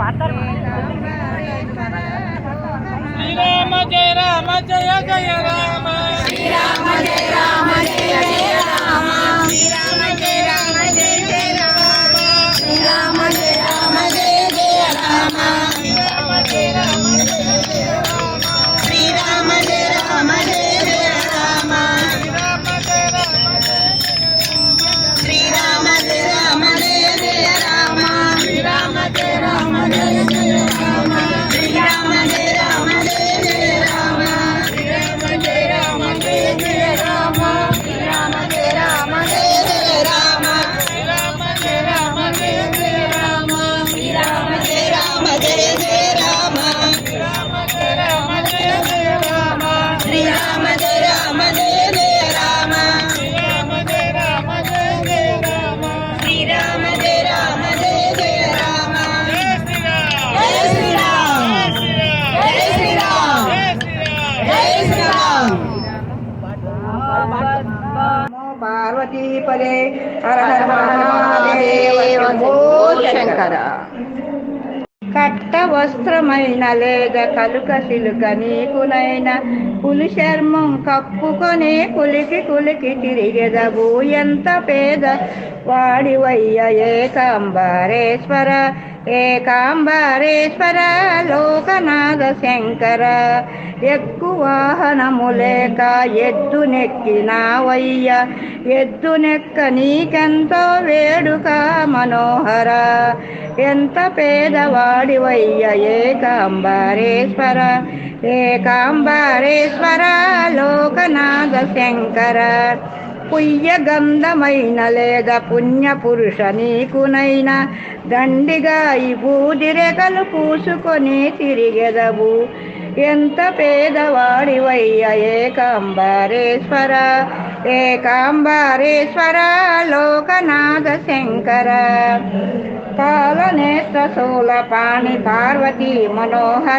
பார்த்தா ஸ்ரீராம ஜெய ராம ஜெய Hallelujah. పార్వతీ పదే హర హర మహాదేవ శంకర కట్ట వస్త్రమైన లేద కలుక సిలుక నీకునైన పులి చర్మం కప్పుకొని కులికి కులికి తిరిగెదవు ఎంత పేద వాడివయ్య ఏకాంబరేశ్వర ఏకాంబరేశ్వర లోకనాథ శంకర ఎక్కు వాహనము లేక ఎద్దు నెక్కినావయ్య ఎద్దు నెక్క నీకెంతో వేడుక మనోహర. ఎంత పేదవాడివయ్య ఏకాంబరేశ్వర ఏకాంబరేశ్వర లోకనాథ శంకర. పుయ్య గంధమైన లేగ పుణ్య పురుష నీకునైనా దండిగా ఈ బూదిరెకలు పూసుకొని తిరిగెదవు. ఎంత పేదవాడివయ్య ఏకాంబరేశ్వర ఏకాంబరేశ్వర లోకనాథ శంకర. కాలనేత్ర శూల పాణి పార్వతీ మనోహర